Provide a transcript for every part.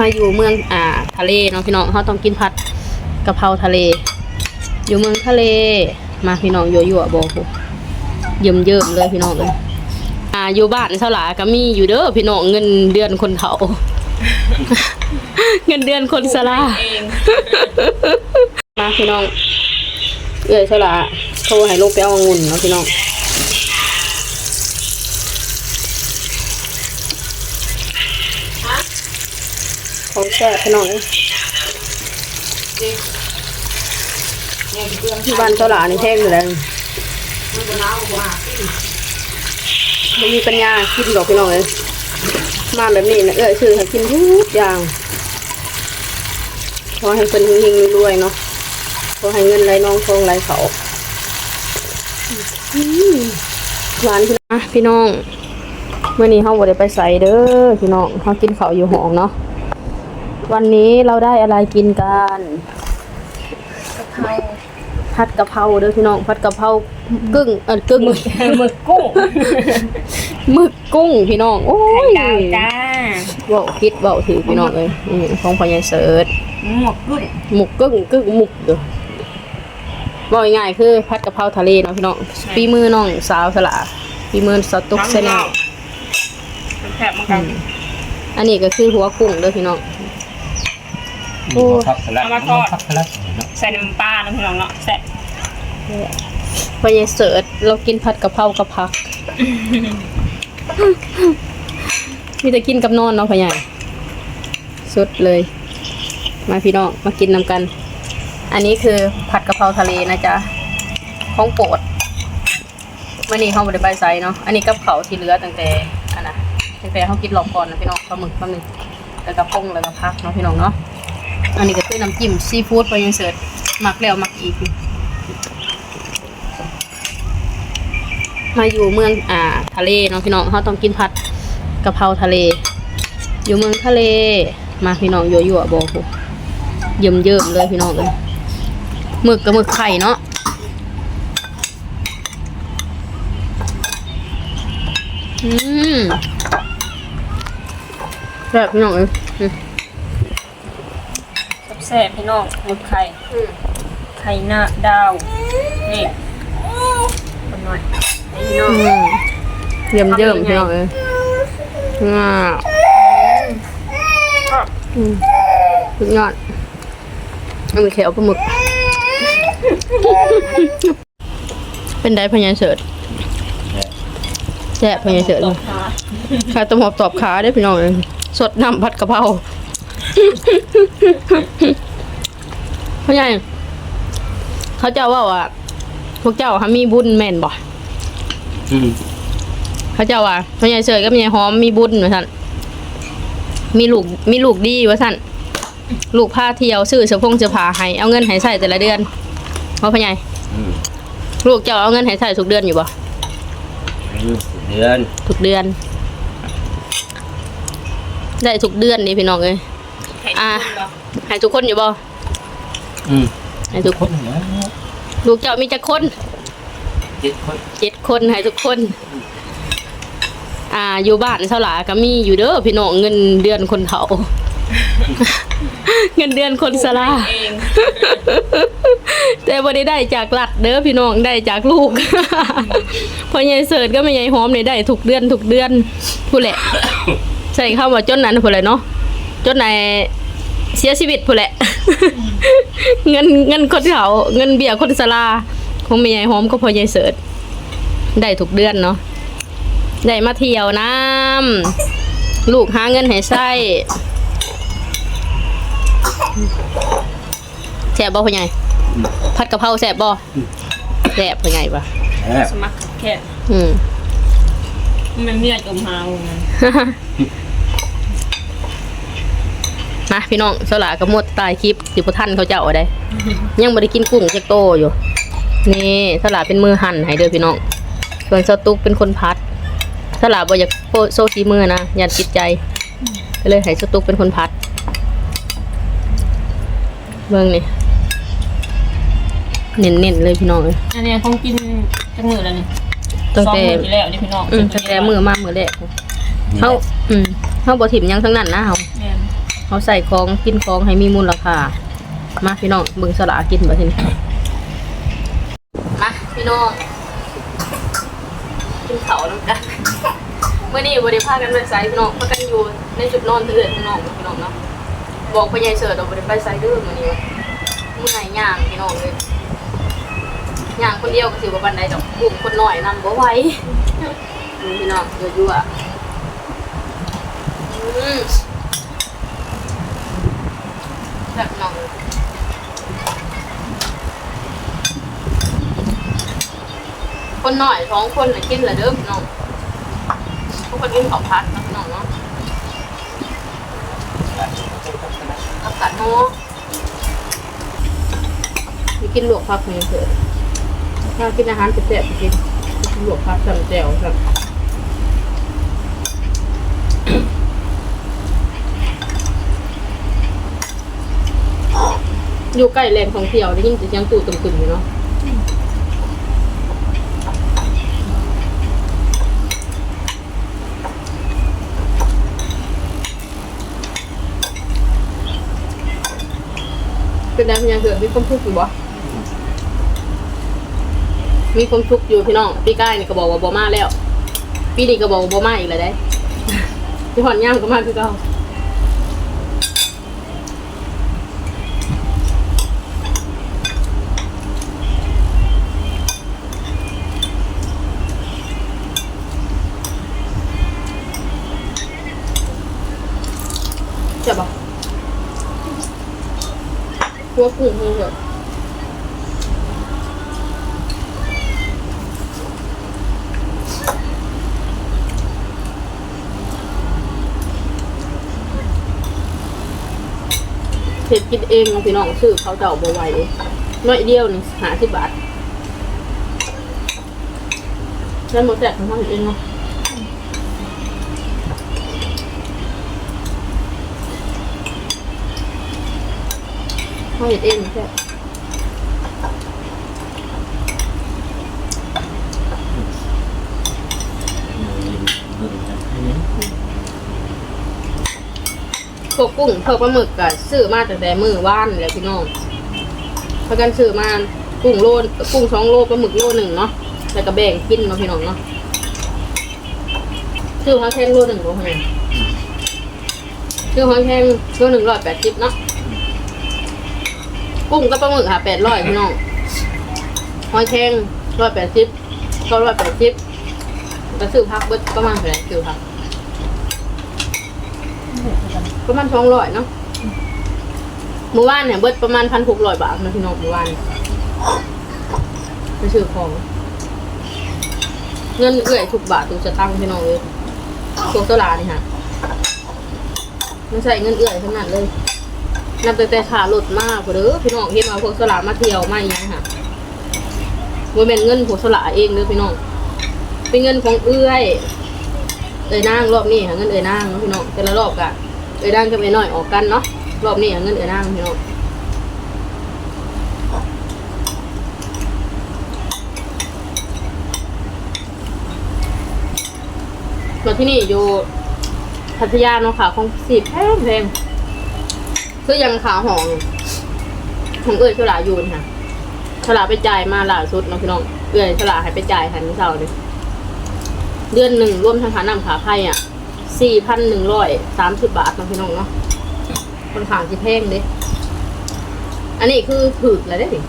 มาอยู่เมืองอ่าทะเลเนาะพี่น้องเขาต้องกินผัดกะเพราทะเล อยู่เมืองทะเล มาพี่น้องยั่วยั่วๆบอกเยิ่มเยิ่มๆเลยพี่น้องเลยอ่าอยู่บ้านเท่าหลาก็มีอยู่เด้อพี่น้องเงินเดือนคนเฒ่าเงินเดือนคนสลาเองมาพี่น้องเอ้ยเท่าหลาโทรให้ลูกไปเอาองุ่นเนาะพี่น้อง ของแซ่บพี่น้องที่บ้านเจ้าหลานนี่แพงอยู่แล้วไม่มีปัญญากินดอกพี่น้องเลยมาแบบนี้นะเอ้ยซื้อห้กินทุกอย่างขอให้เป็นเฮงๆรวยๆเนาะขอให้เงินไหลน้องทองไหลเขาหวานพี่น้องอะพี่น้องเมื่อนี้เขาบ่ได้ไปใส่เด้อพี่น้องเขากินเขาอยู่ห้องเนาะ วันนี้เราได้อะไรกินกันกะเพราผัดกะเพราเด้อพี่น้องผัดกะเพรากึ่งเออกึ่งหมึกกุ้งหมึกกุ้งพี่น้องโอ้ไข่ยดาวจ้าเว้าคิดเว้าถือพี่น้องเอ้ยนี่ของพ่อใหญ่เสิร์ชหมกกุ้งหมึกกึ่งกึ่งหมึกเด้อบอกง่ายๆคือผัดกะเพราทะเลเนาะพี่น้องฝีมือน้องสาวสละฝีมือสตุ๊กเซนลแซ่บมากครับอันนี้ก็คือหัวกุ้งเด้อพี่น้อง โอ้ผักสลัดผักสลัดใส่น้ำปลาน้ำพี่น้องเนาะแซ่บพ่อใหญ่เสิร์ชเรากินผัดกะเพรากับผัก มีแต่กินกับนอนเนาะพ่อใหญ่สุดเลย มาพี่น้องมากินนำกัน อันนี้คือผัดกะเพราทะเลนะจ๊ะของโปรดวันนี้เขาบริบายไซเนาะอันนี้กับเขาวที่เหลือตั้งแต่อันนะตั้งแต่เขากินหลอกก่อนนะพี่น้องปลาหมึกปลาหมึกแล้วก็พงแล้วก็พักเนาะพี่น้องเนาะ อันนี้ก็คือน้ำจิ้มซีฟู้ดพอยังเสิร์ชหมักแล้วหมักอีก มาอยู่เมืองอ่าทะเลเนาะพี่น้องเขาต้องกินผัดกะเพราทะเล อยู่เมืองทะเล มาพี่น้องยั่วยั่วบอกเยิ่มเยิ่มเลยพี่น้องเลยหมึกกับหมึกไข่เนาะอืมแบบพี่น้องเลย แซ่บพี่น้องหมึกไข่ไข่หน้าดาวนี่คนหน่อยให้พี่น้องอืมเยิ่มเยิ่มๆพี่น้องเลยง่าอืมสุดยอดอันนี้แขวปลาหมึก เป็นได้พญานเสิร์ตแซ่บพญานเสิร์ตเลยขาต้มหอบตอบขาได้อพี่น้องเลยสดน้ำผัดกะเพรา พ่อใหญ่เขาเจ้าว่าว่าพวกเจ้าฮะมีบุญแม่นบ่อืมเขาเจ้าว่าพ่อใหญ่เสิร์ตกับพ่อใหญ่หอมมีบุญว่าซั่นมีลูกมีลูกดีว่าซั่นลูกพาเที่ยวซื้อเสื้อผงเสื้อผ้าให้เอาเงินให้ใส่แต่ละเดือนว่าพ่อใหญ่อืมลูกเจ้าเอาเงินให้ใส่ทุกเดือนอยู่บ่เดือนทุกเดือน ได้ทุกเดือนนี่พี่น้องเอ้ยไข่ อะกุ้งเนาะให้ทุกคนอยู่บ่อืมให้ทุกคคนนเหรอลูกเจ้ามีจักคนเจ็ดคนเจ็ดคนให้ทุกคน อ่า อยู่บ้านเท่าหลาก็มีอยู่เด้อพี่น้องเงินเดือนคนเฒ่า เงินเดือนคนสลา เองแต่บ่ได้ได้จากหลัดเด้อพี่น้องได้จากลูก พอใหญ่เสิร์ตก็ไม่ใหญ่หอมนี่ได้ทุกเดือนทุกเดือนผู้นแหละ ใส่เข้ามาจนนั้นผู้นแหละเนาะ จนไหนเสียชีวิตผู้นแหละ เงินเงินคนเขาเงินเบี้ยคนสลาคงไม่ใหญ่หอมก็พอใหญ่เสิร์ตได้ทุกเดือนเนาะได้มาเที่ยวน้ำลูกหาเงินให้ใช้แซ่บบ่พ่อใหญ่ผัดกะเพราแซ่บบ่แซ่บเป็นไงปะแอบสมัครแค่อืมมันเมียจมหาวมั นมาพี่น้องสลากระมดตายคลิปสิบท่านเขาเจ้าเอาได้ยังไม่ได้กินกุ้งเจ๊กโตอยู่ นี่สลาเป็นมือหั่นให้เด้อพี่น้อง ส่วนสตุกเป็นคนพัดสลาบ่อยากโปโซซีมือนะยันจิตใจก็เลยให้สตุกเป็นคนพัดเบิ่งนี่เน้นๆเลยพี่น้องเอ้ยอันนี้คงกินจังมือแล้วนี่ตั้งสองแต่มือที่แล้วนี่พี่น้องอืมตั้งแต่มือมามือแรกเฮาอืมเฮาบ่ถิ่มหยังทั้งนั้นนะเฮาแม่น เขาใส่ของกินของให้มีมูลค่ามาพี่น้องเบิ่งสลากินบ่ทีนี้มาพี่น้องกินข้าวน้ำกันเมื่อนี้บริพากันไปไซส์พี่น้องพากันอยู่ในจุดนอนเถื่อนพี่น้องพี่น้องเนาะบอกพ่อใหญ่เสิร์ตเราบริไปไซส์ดื้อมื่อนี้เมื่อยย่างพี่น้องเลยย่างคนเดียวก็ถือว่าบันไดดอกกลุ่มคนหน่อยนำบ่ไหวนี่พี่น้องเยอะยั่วอืม แบบเลยคนหน่อยท้องคนน่ะกินละเด้อพี่น้องทุกคนกินของพัดนะพี่น้องเนาะอากาศโน้มีกินลวกพักนี่เถอะถ้ากินอาหารแซ่บๆกินกินลวกพักสั่งแจ่วสั่ อยู่ใกล้แหล่งท่องเที่ยวได้ยินแต่เสียงตู่ตึมๆอยู่เนาะเป็นแนวพยางเถื่อมีความทุกข์อยู่บ่มีความทุกข์อยู่พี่น้องปีใกล้นี่ก็บอกว่าบ่มาแล้วปีนี้ก็บอกว่าบ่มาอีกแล้วได้พี่หอนย่างก็มาคือเก่า หัวกุ้งหัวเหรอเผ็ดกินเองของพี่น้องซื้อเขาเจ้าบ่ไหวน้อยเดียวหนี่งหาสิบบาทใช้วหมดแจกของเขาเองเนาะ เขาเห็ดเองแค่พวกกุ้งพวกปลาหมึกก็ซื้อมาตั้งแต่มือว่านแล้วพี่น้องพากันซื้อมากุ้งโลกุ้งสองโลปลาหมึกโลหนึ่งเนาะแล้วก็แบ่งกินเนาะพี่น้องเนาะซื้อหอยแครงโลหนึ่งบ่เฮ้ยซื้อหอยแครงโลหนึ่งร้อยแปดสิบเนาะ กุ้งกับปลาหมึกค่ะแปดร้อยพี่น้องหอยแครงร้อยแปดสิบก็ร้อยแปดสิบก็ซื้อพักเบิดประมาณเท่าไหร่ซื้อพักประมาณสองร้อยเนาะเมื่อวานเนี่ยเบิดประมาณพันหกร้อยบาทนะพี่น้องเมื่อวานไปซื้อของ เงินเอื่อยทุกบาททุกสตางค์พี่น้องเลยโคตรลานี่ค่ะมันใส่เงินเอื่อยขนาดเลย นับแต่แต่ขาหลดมากเด้อพี่น้องเห็นว่าพวกสลามาเที่ยวมาอีหยังค่ะบ่แม่นเงินพวกสลาเองเด้อพี่น้อง เป็นเงินของเอื้อย เอ้ยนางรอบนี้ค่ะเงินเอ้ยนางพี่น้องแต่ละรอบกะเอ้ยนางกับเอ้ยน้อยออกกันเนาะรอบนี้ค่ะเงินเอ้ยนางพี่น้องมาที่นี่อยู่พัทยาเนาะค่ะของสีแพงแพง คือยังขาหองของเอื้อยฉลายูนค่ะฉลาไปจ่ายมาล่าสุดเนาะพี่น้องเอื้อยฉลาให้ไปจ่ายค่ะนี่เช้าเลยเดือนหนึ่งรวมทั้งขาน้ำขาไพ่อะสี่พันหนึ่งร้อยสามสิบบาทเนาะพี่น้องเนาะคนขางสิแพงเด้อันนี้คือถือแล้วได้ดิ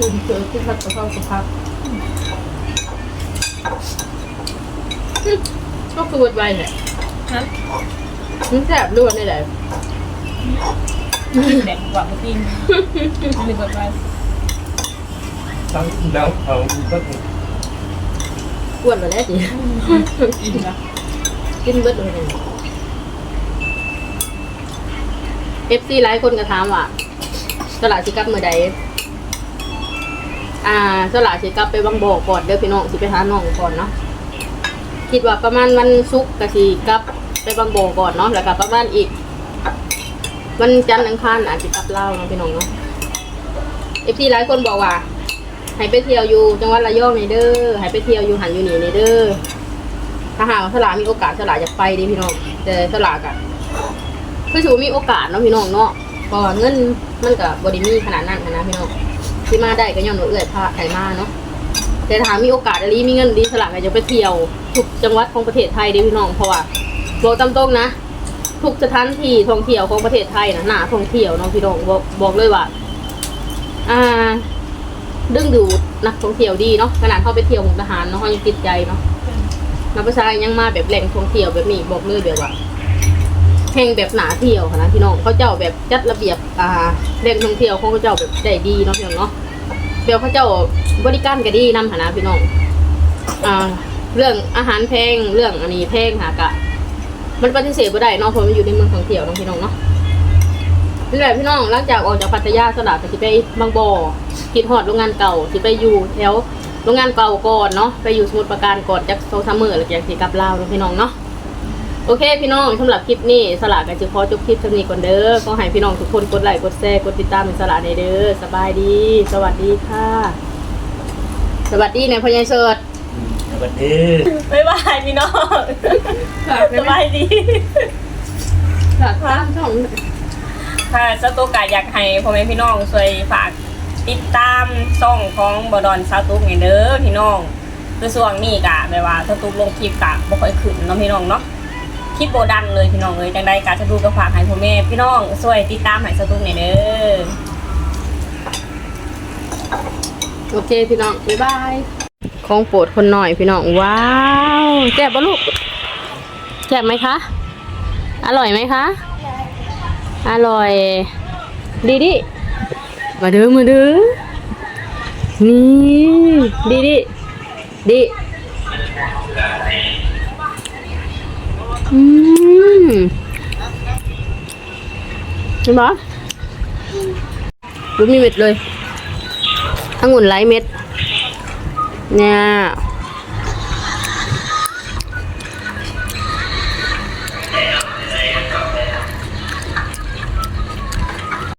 คือเจอที่พัดกระเพราสุภาพอืมก็คือวัดไวแหละฮะมันแซ่บด้วยนี่แหละแบ่งกว่าเมื่อกี้หนึ่งแบบว่าทั้งดาวเขาก็อ้วนไปแล้วสิอิ่มนะกินเบิดเลย FC หลายคนก็ถามว่าสละสิกลับมื้อใด อ่าสละสิกลับไปบางบ่อก่อนเด้อพี่น้องสิไปหาน้องก่อนเนาะคิดว่าประมาณวันศุกร์ก็สิกลับไปบางบ่อก่อนเนาะแล้วก็ประมาณอีกวันจันทร์อังคารอาจสิกลับเล่าเนาะพี่น้องเนาะ FC หลายคนบอกว่าให้ไปเที่ยวอยู่จังหวัดระยองในเด้อให้ไปเที่ยวอยู่หันอยู่นี่นี่เด้อถ้าหากสลามีโอกาสสลาจะไปดิพี่น้องแต่สลากอะคือถือมีโอกาสเนาะพี่น้องเนาะเพราะว่าเงินมันกับบริมีขนาดนั้นนะพี่น้อง ที่มาได้ก็ย้อนว่าเอื้อยพาไขมาเนาะแต่ถามีโอกาสอะไรมีเงินดีสลากก็จะไปเที่ยว ทุกจังหวัดของประเทศไทยเด้พี่น้องเพราะว่าบอกตามตรงนะ ทุกสถานที่ท่องเที่ยวของประเทศไทยนะหนาท่องเที่ยวเนาะพี่น้องบอกบอกเลยว่าอ่าดึงดูดนักท่องเที่ยวดีเนาะขนาดเข้าไปเที่ยวมุกดาหารเนาะเขายังติดใจเนาะนักประชายังมาแบบแหล่งท่องเที่ยวแบบนี้บอกเลยแบบว่า แห่งแบบหนาเที่ยวค่ะนะพี่น้องเขาเจ้าแบบจัดระเบียบอ่าแหล่งท่องเที่ยวของเขาเจ้าแบบได้ดีเนาะพี่น้องเนาะเดี๋ยวเขาเจ้าบริการก็ดีนำหานะพี่น้องอ่าเรื่องอาหารแพงเรื่องอันนี้แพงหากะ มันปฏิเสธไม่ได้เนาะเพราะมันอยู่ในเมืองท่องเที่ยวเนาะพี่น้องเนาะนี่แหละพี่น้องหลังจากออกจากพัทยาสลัดก็สิไปบางบ่อคิดฮอดโรงงานเก่าสิไปอยู่แถวโรงงานเก่าก่อนเนาะไปอยู่สมุทรปราการก่อนจากโซซัมเมอร์แล้วจากสิกลับลาวเนาะพี่น้องเนาะ โอเค พี่น้องสำหรับคลิปนี้สลัดก็จะขอจบคลิปเท่านี้ก่อนเด้อขอให้พี่น้องทุกคนกดไลค์กดแชร์กดติดตามเป็นสลัดในเด้อสบายดี สวัสดีค่ะ สวัสดีเนี่ยพ่อใหญ่เสิร์ชสวัสดีบ๊ายบายพี่น้องสบายดีฝากตามช่องค่ะเจ้าตัวกาอยากให้พ่อแม่พี่น้องช่วยฝากติดตามช่องของบอดอนซาตุกไงเด้อพี่น้องคือช่วงนี้กะแบบว่าซาตุกลงคลิปกะบ่ค่อยขึ้นเนาะพี่น้องเนาะ คลิปโบดันเลยพี่น้องเลยจังใดกะซาตุกก็ฝากให้พ่อแม่พี่น้องช่วยติดตามให้ซาตุกไงเด้อโอเคพี่น้องบ๊ายบายของโปรดคนหน่อยพี่น้องว้าวแซ่บปะลูกแซ่บไหมคะ อร่อยไหมคะ อร่อย ดีดิมาเด้อมาเด้อนี่ ดีดิดิ เห็นปะดูมีเม็ดเลยองุ่นไร้เม็ด เนี่ย